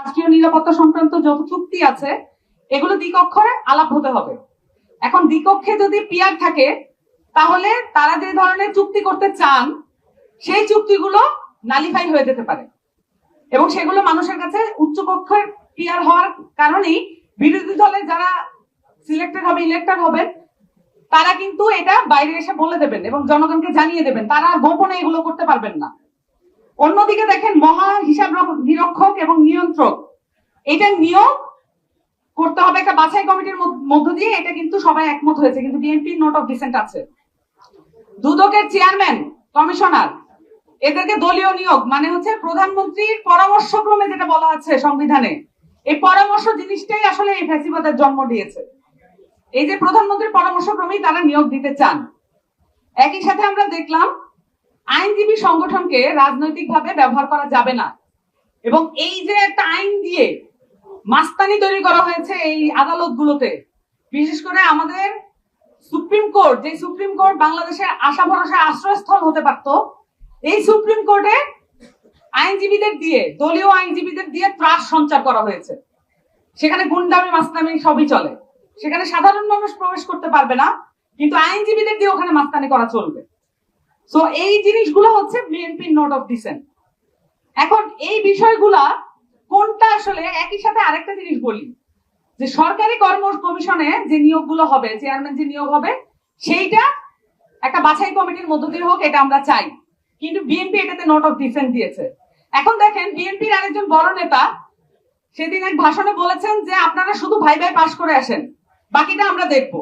রাষ্ট্রীয় নিরাপত্তা সংক্রান্ত যত চুক্তি আছে, এগুলো দ্বিকক্ষে আলাপ হতে হবে। এখন দ্বিকক্ষে যদি পিয়ার থাকে, তাহলে তারা যে ধরনের চুক্তি করতে চান, সেই চুক্তিগুলো নালিফাই হয়ে যেতে পারে। এবং সেগুলো মানুষের কাছে উচ্চ কক্ষের পিয়ার হওয়ার কারণেই বিরোধী দলে যারা সিলেক্টেড হবে ইলেক্টেড হবেন, তারা কিন্তু এটা বাইরে এসে বলে দেবেন এবং জনগণকে জানিয়ে দেবেন, তারা গোপনে এগুলো করতে পারবেন না। অন্যদিকে দেখেন মহা হিসাব রক- নিরীক্ষক এবং নিয়ন্ত্রক। এটা নিয়োগ করতে হবে একটা বাছাই কমিটির মধ্য- দিয়ে, এটা কিন্তু সবাই একমত হয়েছে, কিন্তু বিএনপির নোট অফ ডিসেন্ট আছে। দুদকের চেয়ারম্যান কমিশনার এদেরকে দলীয় নিয়োগ মানে হচ্ছে প্রধানমন্ত্রীর পরামর্শক্রমে যেটা বলা আছে সংবিধানে, এই পরামর্শ জিনিসটাই আসলে এই ফ্যাসিবাদের জন্ম দিয়েছে। এই যে প্রধানমন্ত্রীর পরামর্শক্রমেই তারা নিয়োগ দিতে চান। একই সাথে আমরা দেখলাম আইনজীবী সংগঠনকে রাজনৈতিকভাবে ব্যবহার করা যাবে না। এবং এই যে একটা আইন দিয়ে মাস্তানি তৈরি করা হয়েছে এই আদালতগুলোতে, বিশেষ করে আমাদের সুপ্রিম কোর্ট যে সুপ্রিম কোর্ট বাংলাদেশের আশা ভরসা আশ্রয়স্থল হতে পারত, এই সুপ্রিম কোর্টে আইনজীবীদের দিয়ে, দলীয় আইনজীবীদের দিয়ে ত্রাস সঞ্চার করা হয়েছে। সেখানে গুন্ডামি মাস্তামি সবই চলে। সেখানে সাধারণ মানুষ প্রবেশ করতে পারবে না, কিন্তু আইনজীবীদের দিয়ে ওখানে মাস্তানি করা চলবে। সো এই জিনিসগুলো হচ্ছে বিএনপির নোট অফ ডিসেন্ট এখন এই বিষয়গুলা কোনটা আসলে? একই সাথে আরেকটা জিনিস বলি। যে সরকারি কর্ম কমিশনে যে নিয়োগগুলো হবে, চেয়ারম্যান যে নিয়োগ হবে, সেইটা একটা বাছাই কমিটির মধ্য দিয়ে হোক, এটা আমরা চাই। কিন্তু বিএনপি এটাতে নোট অফ ডিসেন্ট দিয়েছে। এখন দেখেন বিএনপির আরেকজন বড় নেতা, সেদিন এক ভাষণে বলেছেন যে আপনারা শুধু ভাই ভাই পাশ করে আসেন, বাকিটা আমরা দেখব।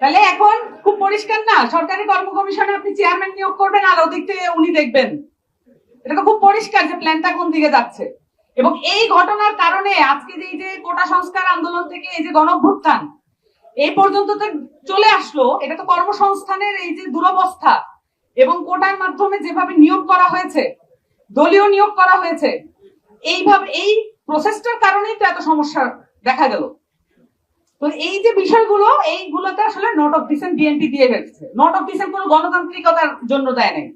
তাহলে এখন খুব পরিষ্কার না, সরকারি কর্ম কমিশনে আপনি চেয়ারম্যান নিয়োগ করবেন আর ওদিক থেকে উনি দেখবেন। এটা তো খুব পরিষ্কার যে প্ল্যানটা কোন দিকে যাচ্ছে। এবং এই ঘটনার কারণে আজকে যে যে কোটা সংস্কার আন্দোলন থেকে এই যে গণভ্যুত্থান এই পর্যন্ত তো চলে আসলো, এটা তো কর্মসংস্থানের এই যে দুরবস্থা এবং কোটার মাধ্যমে যেভাবে নিয়োগ করা হয়েছে, দলীয় নিয়োগ করা হয়েছে, এইভাবে, এই প্রসেসটার কারণেই তো এত সমস্যা দেখা গেল। তো এই যে বিষয়গুলো, এইগুলোতে আসলে নোট অফ ডিসেন্ট বিএনপি দিয়ে রেখেছে নোট অফ ডিসেন্ট কোনো গণতান্ত্রিকতার জন্য দেয় নাই।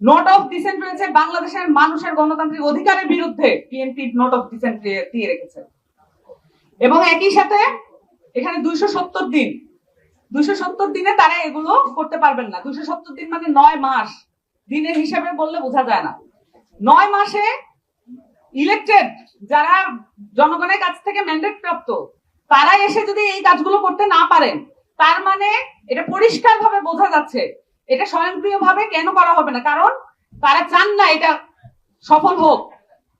নোট অফ ডিসেন্ট রয়েছে বাংলাদেশের মানুষের গণতান্ত্রিক অধিকারের বিরুদ্ধে বিএনপি নোট অফ ডিসেন্ট দিয়ে রেখেছে। এবং একই সাথে এখানে দুইশো সত্তর দিন, দুইশো সত্তর দিনে তারা এগুলো করতে পারবেন না। দুইশো সত্তর দিন মানে নয় মাস। দিনের হিসাবে বললে বোঝা যায় না। নয় মাসে ইলেকটেড যারা জনগণের কাছ থেকে ম্যান্ডেট প্রাপ্ত তারা এসে যদি এই কাজগুলো করতে না পারেন, তার মানে এটা পরিষ্কার ভাবে বোঝা যাচ্ছে। এটা স্বয়ংক্রিয় ভাবে কেন করা হবে না? কারণ তারা চান না এটা সফল হোক।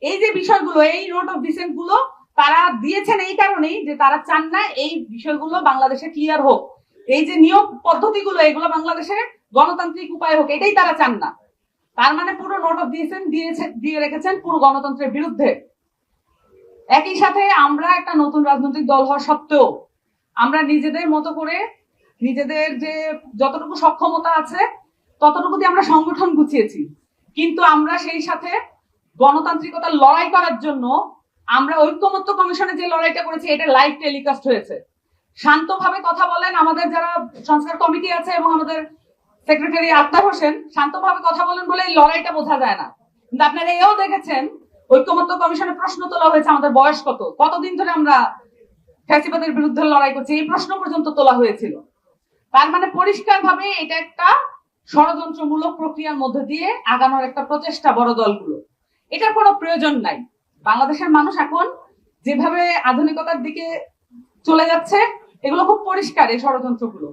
এই যে বিষয়গুলো, এই নোট অফ ডিসেন্টগুলো তারা দিয়েছেন এই কারণেই যে তারা চান না এই বিষয়গুলো বাংলাদেশে ক্লিয়ার হোক। এই যে নিয়োগ পদ্ধতিগুলো, এগুলো বাংলাদেশে গণতান্ত্রিক উপায় হোক, এটাই তারা চান না। তার মানে পুরো নোট অফ দিয়েছেন দিয়েছে, দিয়ে রেখেছেন পুরো গণতন্ত্রের বিরুদ্ধে। একই সাথে আমরা একটা নতুন রাজনৈতিক দল হওয়া সত্ত্বেও আমরা নিজেদের মতো করে নিজেদের যে যতটুকু সক্ষমতা আছে, ততটুকু দিয়ে আমরা সংগঠন গুছিয়েছি। কিন্তু আমরা সেই সাথে গণতান্ত্রিকতা লড়াই করার জন্য আমরা ঐক্যমত্য কমিশনে যে লড়াইটা করেছি, এটা লাইভ টেলিকাস্ট হয়েছে। শান্তভাবে কথা বলেন আমাদের যারা সংস্কার কমিটি আছে এবং আমাদের সেক্রেটারি আক্তার হোসেন, শান্তভাবে কথা বলেন বলে এই লড়াইটা বোঝা যায় না। কিন্তু আপনারা এও দেখেছেন ঐক্যমত্য কমিশনে প্রশ্ন তোলা হয়েছে, আমাদের বয়স কত? কতদিন ধরে আমরা ফ্যাসিবাদের বিরুদ্ধে লড়াই করছি? এই প্রশ্ন পর্যন্ত তোলা হয়েছিল। তার মানে পরিষ্কার ভাবে এটা একটা ষড়যন্ত্রমূলক প্রক্রিয়ার মধ্যে দিয়ে আগানোর একটা প্রচেষ্টা বড় দলগুলো। এটার কোনো প্রয়োজন নাই। বাংলাদেশের মানুষ এখন যেভাবে আধুনিকতার দিকে চলে যাচ্ছে, এগুলো খুব পরিষ্কার এই ষড়যন্ত্রগুলো।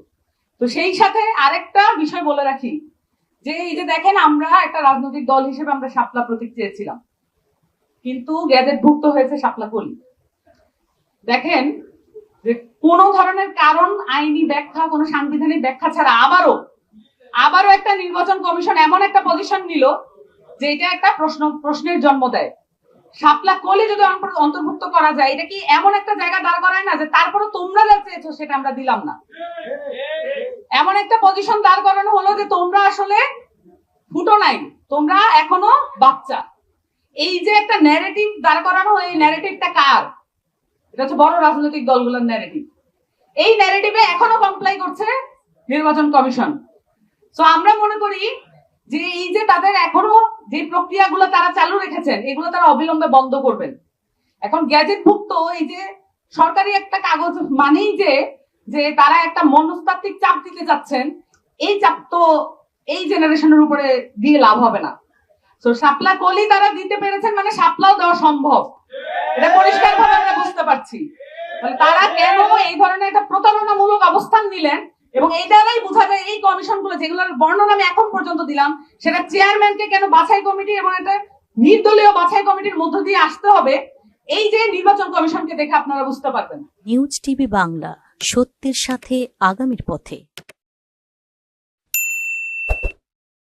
তো সেই সাথে আরেকটা বিষয় বলে রাখি, যে এই যে দেখেন আমরা একটা রাজনৈতিক দল হিসেবে আমরা শাপলা প্রতীক চেয়েছিলাম। কিন্তু গ্যাজেটভুক্ত হয়েছে শাপলা কলি দেখেন যে কোন ধরনের কারণ, আইনি ব্যাখ্যা, কোনো সাংবিধানিক ব্যাখ্যা ছাড়া আবারও আবারও একটা নির্বাচন কমিশন এমন একটা পজিশন নিল যে এটা একটা প্রশ্ন, প্রশ্নের জন্ম দেয়। শাপলা কলি যদি অন্ত- অন্তর্ভুক্ত করা যায়, এটা কি এমন একটা জায়গা দাঁড় করায় না যে তারপরে তোমরা যা চেয়েছো সেটা আমরা দিলাম না? এমন একটা পজিশন দাঁড় করানো হলো যে তোমরা আসলে ফুটো নাই, তোমরা এখনও বাচ্চা। এই যে একটা ন্যারেটিভ দাঁড় করানো হলো, এই ন্যারেটিভটা কার? এটা হচ্ছে বড় রাজনৈতিক দলগুলোর ন্যারেটিভ এই ন্যারেটিভে এখনও কমপ্লাই করছে নির্বাচন কমিশন। তো আমরা মনে করি যে এই যে তাদের এখনও যে প্রক্রিয়াগুলো তারা চালু রেখেছেন এগুলো তারা অবিলম্বে বন্ধ করবেন। এখন গ্যাজেটভুক্ত এই যে সরকারি একটা কাগজ মানেই যে যে তারা একটা মনস্তাত্ত্বিক চাপ দিতে যাচ্ছেন এই চাপ তো এই জেনারেশনের উপরে দিয়ে লাভ হবে না। তো কলি তারা দিতে পেরেছেন মানে শাপলাও দেওয়া সম্ভব। এটা পরিষ্কার ভাবে আমরা বুঝতে পারছি। তারা কেন এই ধরনের একটা প্রতারণামূলক অবস্থান নিলেন এবং এই দ্বারাই বোঝা যায় এই কমিশনগুলো, যেগুলোর বর্ণনা আমি এখন পর্যন্ত দিলাম, সেটা চেয়ারম্যানকে কেন বাছাই কমিটি এবং একটা নির্দলীয় বাছাই কমিটির মধ্য দিয়ে আসতে হবে, এই যে নির্বাচন কমিশনকে দেখে আপনারা বুঝতে পারবেন। নিউজ টিভি বাংলা, সত্যের সাথে আগামীর পথে।